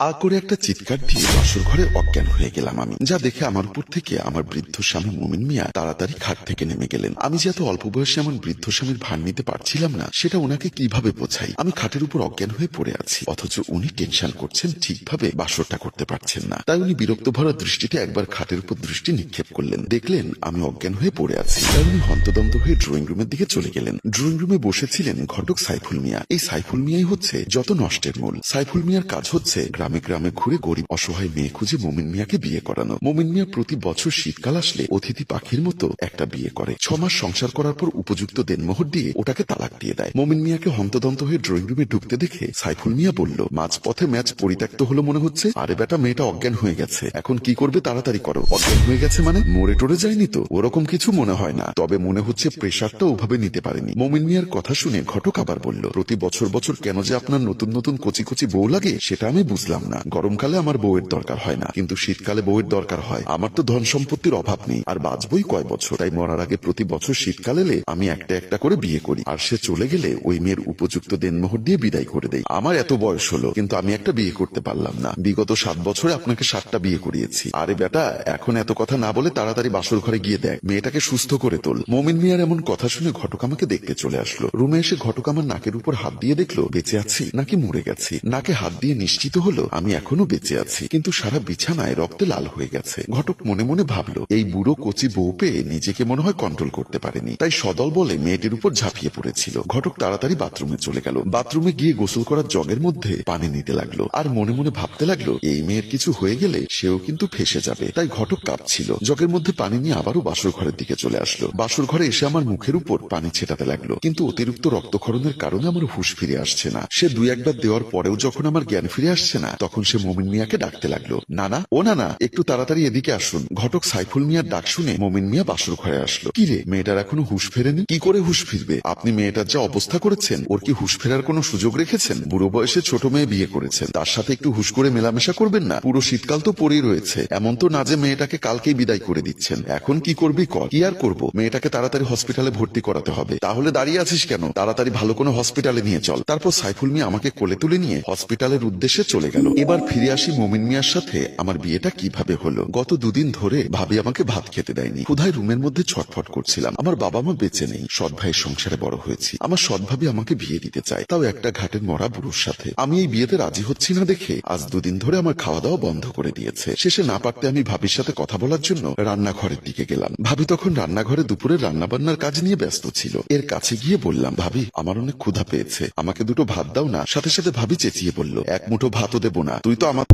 আ করে একটা চিৎকার দিয়ে বাসর ঘরে অজ্ঞান হয়ে গেলাম আমি, যা দেখে আমার উপর থেকে আমার বৃদ্ধ স্বামী মুমিন মিয়া তাড়াতাড়ি খাট থেকে নেমে গেলেন। আমি যে এত অল্প বয়সে এমন বৃদ্ধ স্বামীর ভার নিতে পারছিলাম না, সেটা ওনাকে কীভাবে বোঝাই? আমি খাটের উপর অজ্ঞান হয়ে পড়ে আছি, অথচ উনি টেনশন করছেন, ঠিকভাবে বাসরটা করতে পারছেন না। তাই উনি বিরক্ত ভরা দৃষ্টিতে একবার খাটের উপর দৃষ্টি নিক্ষেপ করলেন। দেখলেন আমি অজ্ঞান হয়ে পড়ে আছি। তাই উনি হন্তদন্ত হয়ে ড্রয়িং রুমের দিকে চলে গেলেন। ড্রয়িং রুমে বসেছিলেন ঘটক সাইফুল মিয়া। এই সাইফুল মিয়াই হচ্ছে যত নষ্টের মূল। সাইফুল মিয়ার কাজ হচ্ছে গ্রামে গ্রামে গ্রামে ঘুরে গরিব অসহায় মেয়ে খুঁজে মোমিন মিয়াকে বিয়ে করানো। মোমিন মিয়া প্রতি বছর শীতকাল আসলে অতিথি পাখির মতো একটা বিয়ে করে। ছ মাস সংসার করার পর উপযুক্ত দেনমোহর দিয়ে ওটাকে তালাক দিয়ে দেয়। মোমিন মিয়াকে হন্তদন্ত হয়ে ড্রয়িং রুমে ঢুকতে দেখে সাইফুল মিয়া বলল, মাঝপথে ম্যাচ পরিত্যক্ত হলো মনে হচ্ছে। আরে বেটা, মেয়েটা অজ্ঞান হয়ে গেছে। এখন কি করবে তাড়াতাড়ি করো। অজ্ঞান হয়ে গেছে মানে? মরে টরে যায়নি তো? ওরকম কিছু মনে হয় না। তবে মনে হচ্ছে প্রেশারটা ওভাবে নিতে পারেনি। মোমিন মিয়ার কথা শুনে ঘটক আবার বলল, প্রতি বছর বছর কেন যে আপনার নতুন নতুন কচি কচি বউ লাগে, সেটা আমি বুঝলাম না। গরমকালে আমার বউয়ের দরকার হয় না, কিন্তু শীতকালে বউয়ের দরকার হয়। আমার তো ধন সম্পত্তির অভাব নেই, আর বাঁচবই কয় বছর। তাই মরার আগে প্রতি বছর শীতকাল এলে আমি একটা একটা করে বিয়ে করি, আর সে চলে গেলে ওই মেয়ের উপযুক্ত দেনমোহর দিয়ে বিদায় করে দেয় আমার এত বয়স হলো, কিন্তু আমি একটা বিয়ে করতে পারলাম না। বিগত সাত বছরে আপনাকে সাতটা বিয়ে করিয়েছি। আরে বেটা, এখন এত কথা না বলে তাড়াতাড়ি বাসর ঘরে গিয়ে দেখ, মেয়েটাকে সুস্থ করে তোল। মোমিন মিয়ার এমন কথা শুনে ঘটক আমাকে দেখতে চলে আসলো। রুমে এসে ঘটক আমার নাকের উপর হাত দিয়ে দেখল, বেঁচে আছি, নাকি মরে গেছি। নাকে হাত দিয়ে নিশ্চিত হলো আমি এখনও বেঁচে আছি। কিন্তু সারা বিছানায় রক্তে লাল হয়ে গেছে। ঘটক মনে মনে ভাবলো, এই বুড়ো কচি বউ পেয়ে নিজেকে মনে হয় কন্ট্রোল করতে পারেনি। তাই সদল বলে মেয়েটির উপর ঝাঁপিয়ে পড়েছিল। ঘটক তাড়াতাড়ি বাথরুমে চলে গেল। বাথরুমে গিয়ে গোসল করার জগের মধ্যে পানি নিতে লাগল। আর মনে মনে ভাবতে লাগল, এই মেয়ের কিছু হয়ে গেলে সেও কিন্তু ফেসে যাবে। তাই ঘটক কাঁপছিল। জগের মধ্যে পানি নিয়ে আবারও বাসর ঘরের দিকে চলে আসলো। বাসর ঘরে এসে আমার মুখের উপর পানি ছেটাতে লাগল। কিন্তু অতিরিক্ত রক্তক্ষরণের কারণে আমার হুশ ফিরে আসছে না। সে দুই একবার দেওয়ার পরেও যখন আমার জ্ঞান ফিরে আসছে না তখন সে মোমিন মিয়াকে ডাকতে লাগল। না না ও না না একটু তাড়াতাড়ি এদিকে আসুন। ঘটক সাইফুল মিয়ার ডাক শুনে মোমিন মিয়া বাসর ঘরে আসলো। কি রে, মেয়েটার এখনও হুশ ফেরেনি? কি করে হুশ ফিরবে? আপনি মেয়েটার যা অবস্থা করেছেন, ওর কি হুশ ফেরার কোনো সুযোগ রেখেছেন? বুড়ো বয়সে ছোট মেয়ে বিয়ে করেছেন। তার সাথে একটু হুশ করে মেলামেশা করবেন না? পুরো শীতকাল তো পড়েই রয়েছে। এমন তো না যে মেয়েটাকে কালকেই বিদায় করে দিচ্ছেন। এখন কি করবি কর? কি আর করব? মেয়েটাকে তাড়াতাড়ি হসপিটালে ভর্তি করাতে হবে। তাহলে দাঁড়িয়ে আছিস কেন? তাড়াতাড়ি ভালো কোনো হসপিটালে নিয়ে চল। তারপর সাইফুল মিয়া আমাকে কোলে তুলে নিয়ে হসপিটালের উদ্দেশ্যে চলে গেল। এবার ফিরে আসি মোমিন মিয়ার সাথে। আমার বিয়েটা কীভাবে হলো? গত দুদিন ধরে ভাবি আমাকে ভাত খেতে দেয়নি। ক্ষুধায় রুমের মধ্যে ছটফট করছিলাম। আমার বাবা মা বেঁচে নেই। সৎ ভাইয়ের সংসারে বড় হয়েছি। আমার সৎ আমাকে বিয়ে দিতে চায়। তাও একটা ঘাটের মরা বুড়োর সাথে। আমি এই বিয়েতে রাজি হচ্ছি না দেখে আজ দুদিন ধরে আমার খাওয়া দাওয়া বন্ধ করে দিয়েছে। শেষে না পারতে আমি ভাবির সাথে কথা বলার জন্য রান্নাঘরের দিকে গেলাম। ভাবি তখন রান্নাঘরে দুপুরে রান্না বান্নার কাজ নিয়ে ব্যস্ত ছিল। এর কাছে গিয়ে বললাম, ভাবি, আমার অনেক ক্ষুধা পেয়েছে। আমাকে দুটো ভাত দাও না। সাথে সাথে ভাবি চেঁচিয়ে বলল, এক মুঠো ভাতও দেবো না। তুই তো আমার